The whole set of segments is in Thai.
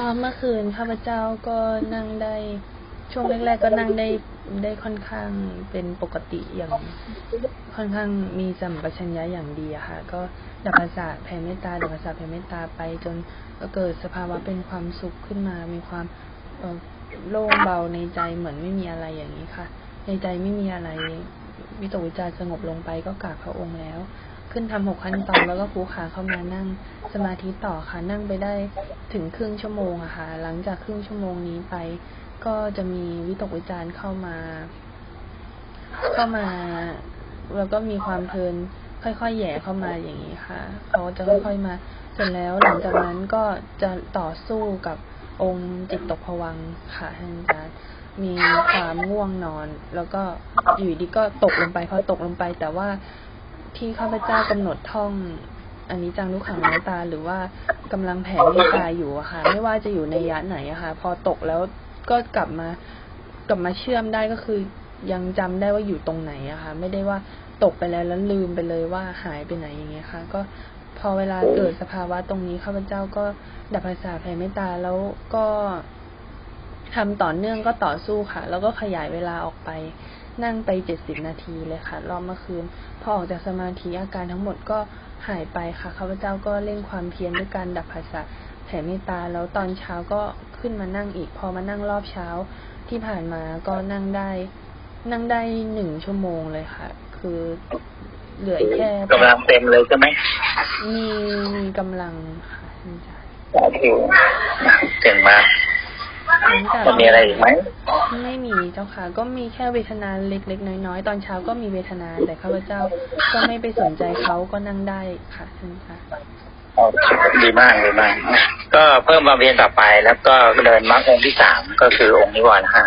รอบเมื่อคืนข้าพเจ้าก็นั่งได้ช่วงแรกๆก็นั่งได้ได้ค่อนข้างเป็นปกติอย่าง ค่อนข้างมีสัมปชัญญะอย่างดีอะค่ะ ก็ดับภาษาแผ่เมตตาดับภาษาแผ่เมตตาไป จนก็เกิดสภาวะเป็นความสุขขึ้นมา มีความโล่งเบาในใจเหมือนไม่มีอะไรอย่างนี้ค่ะ ในใจไม่มีอะไรวิตกวิจารสงบลงไปก็กราบพระองค์แล้ว ขึ้นทำหกขั้นตอนแล้วก็คูขาเข้ามานั่งสมาธิต่อค่ะ นั่งไปได้ถึงครึ่งชั่วโมงอะค่ะ หลังจากครึ่งชั่วโมงนี้ไป ก็จะมีวิตกวิจารณ์เข้ามา เข้ามา แล้วก็มีความเพลินค่อยๆแย่เข้ามาอย่างนี้ค่ะ เขาจะค่อยๆมาเสร็จแล้วหลังจากนั้นก็จะต่อสู้กับองค์จิตตกผวังค่ะท่านอาจารย์มีความง่วงนอน แล้วก็อยู่ดีก็ตกลงไปพอตกลงไป แต่ว่า ที่ข้าพเจ้ากำหนดท่องอันนี้จังลูกขังน้ตาหรือว่ากำลังแผ่เมตตาอยู่อะค่ะ ไม่ว่าจะอยู่ในยะไหนอะค่ะ พอตกแล้วก็กลับมากลับมาเชื่อมได้ก็คือ ยังจำได้ว่าอยู่ตรงไหนอะค่ะ ไม่ได้ว่าตกไปแล้วแล้วลืมไปเลยว่าหายไปไหนอย่างเงี้ยค่ะ ก็พอเวลาเกิดสภาวะตรงนี้ข้าพเจ้าก็ดับภาษาแผ่เมตตาแล้วก็ทำต่อเนื่องก็ต่อสู้ค่ะ แล้วก็ขยายเวลาออกไป นั่งไปเจ็ดสิบนาทีเลยค่ะ รอบเมื่อคืน พอออกจากสมาธิอาการทั้งหมดก็หายไปค่ะข้าพเจ้าก็เร่งความเพียรด้วยการดับภาษาแผ่เมตตาแล้วตอนเช้าก็ขึ้นมานั่งอีก พอมานั่งรอบเช้าที่ผ่านมาก็นั่งได้ นั่งได้หนึ่งชั่วโมงเลยค่ะ คือเหลืออีกแค่กำลังเต็มเลยใช่ไหมมีมีกำลังค่ะท่านอาจารย์โอเคเก่งมากหลัง จากมันมีอะไรอีกไหมไม่มีเจ้าค่ะ ก็มีแค่เวทนาเล็กๆ น้อยๆ ตอนเช้าก็มีเวทนา แต่ข้าพเจ้าก็ไม่ไปสนใจเขาก็นั่งได้ค่ะท่านอาจารย์โอเคดีมากดีมาก ก็เพิ่มความเพียรต่อไปแล้วก็เดินมรรคองค์ที่สามก็คือองค์นิวรณ์ห้า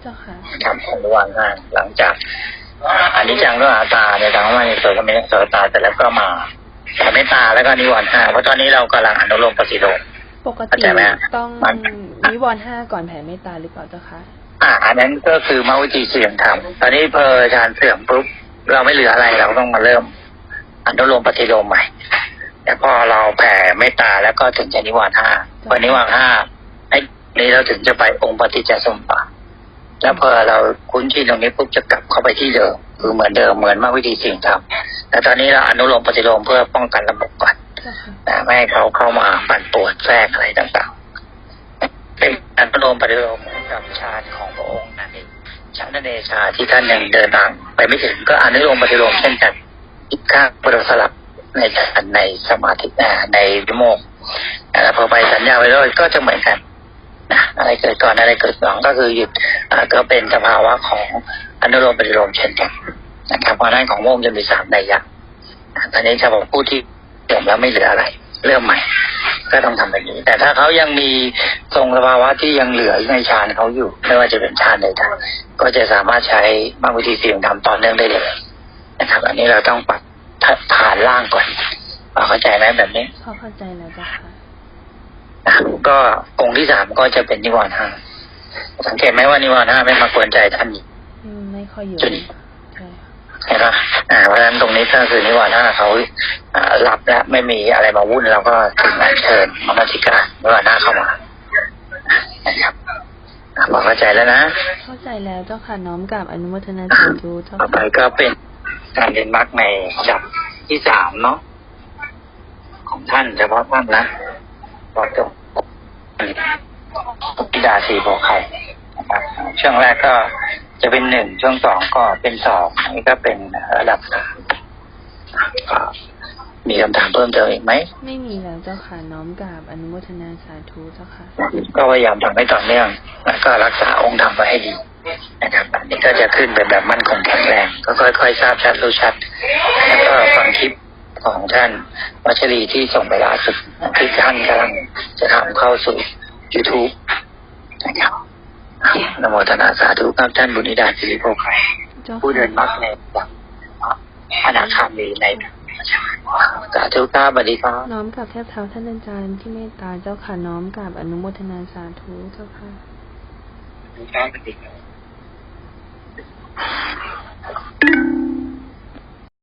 เจ้าค่ะครับองค์นิวรณ์ห้าหลังจากอ่าอันนี้จังก็อาตาในทางว่าในโสตเมโสตตาแต่แล้วก็มาแผ่เมตตาแล้วก็นิวรณ์ห้าเพราะตอนนี้เรากำลังอนุโลมปฏิโลมปกเข้าติใจไหมฮะต้องมั นนิวรณ์ห้าก่อนแผ่เมตตาหรือเปล่าเจ้าค่ะอ่าอันนั้นก็คือมรรควิธีเสื่อมธรรมตอนนี้เพอฌานเสื่อมปุ๊บเราไม่เหลืออะไรเราต้องมาเริ่มอนุโลมปฏิโลมใหม่แต่พอเราแผ่เมตตาแล้วก็ถึงจะนิวรณ์ห้าพอนิวรณ์ห้าไอ้นี้เราถึงจะไปองค์ปฏิจจสมบัติแล้วพอเราคุ้นชินตรงนี้ปุ๊บจะกลับเข้าไปที่เดิมคือเหมือนเดิมเหมือนมรรควิธีเสื่อมธรรมแต่ตอนนี้เราอนุโลมปฏิโลมเพื่อป้องกันระบบก่อนเจ้าค่ะนะไม่ให้เขาเข้ามาปั่นป่วนแทรกอะไรต่างๆเป็นอนุโล มปฏิโลมเหมือนกับฌานของพระองค์นั่นเองฌานนเนชาที่ท่านยังเดินทางไปไม่ถึงก็อนุโลมปฏิโลมเช่นกันอีกข้างพระสลับในฌานในสมาธิในวิโมกข์แล้วพอไปสัญญาไว้ด้วยก็จะเหมือนกันนะอะไรเกิดก่อนอะไรเกิดหลังก็คือหยุดก็เป็นสภาวะของอนุโลมปฏิโลมเช่นกันนะครับเพราะนั้นของโมงจะมีสามในยะท่าตอนนี้เฉพาะผู้ที่เสื่อมแล้วไม่เหลืออะไร เริ่มใหม่ ก็ต้องทำแบบนี้ แต่ถ้าเขายังมีทรงสภาวะที่ยังเหลือในฌานเขาอยู่ ไม่ว่าจะเป็นฌานใดๆก็จะสามารถใช้มรรควิธีเสี่ยงทำต่อเนื่องได้เลยนะครับ อันนี้เราต้องปรับฐานล่างก่อนพอเข้าใจไหมแบบนี้พอเข้าใจแล้วเจ้าค่ะนะครับก็องค์ที่สามก็จะเป็นนิวรณ์ห้าสังเกตไหมว่านิวรณ์ห้าไม่มากวนใจท่านอีกอืมไม่ค่อยอยู่ จุดใช่ค่ะเห็นไหมอ่าเพราะฉะนั้นตรงนี้ก็คือนิวรณ์ห้าเขาอ่าหลับแล้วไม่มีอะไรมาวุ่นเราก็ถึงอัญเชิญมรติการนิวรณ์ห้าเข้ามานะครับอ่าพอเข้าใจแล้วนะ เข้าใจแล้วเจ้าค่ะน้อมกราบอนุโมทนาสาธุเจ้าต่อไปค่ะก็เป็นการเรียนมรรคในจับที่สามเนาะของท่านเฉพาะท่านนะพอจบพิดาสีโบไข่นะครับช่วงแรกก็ จะเป็นหนึ่งช่วงสองก็เป็นสองอันนี้ก็เป็นระดับสามก็มีคำถามเพิ่มเติมอีกไหม ไม่มีแล้วเจ้าค่ะน้อมกราบอนุโมทนาสาธุเจ้าค่ะ ก็พยายามทำให้ต่อเนื่อง แล้วก็รักษาองค์ธรรมไว้ให้ดีนะครับอันนี้ก็จะขึ้นเป็นแบบมั่นคงแข็งแรง ก็ค่อยๆทราบชัดรู้ชัด แล้วก็ฟังคลิปของท่านวัชรีที่ส่งไปล่าสุดที่ท่านกำลังจะทำเข้าสู่ YouTube นะครับ นโมทนาสาธุครับท่านบุญนิดาสิริโภคเจ้าผู้เดินมรรคในหลักอนาคามีในสาธุครับสวัสดีครับน้อมกราบแทบเท้าท่านอาจารย์ที่เมตตาเจ้าค่ะน้อมกราบอนุโมทนาสาธุเจ้าค่ะสวัสดีครับ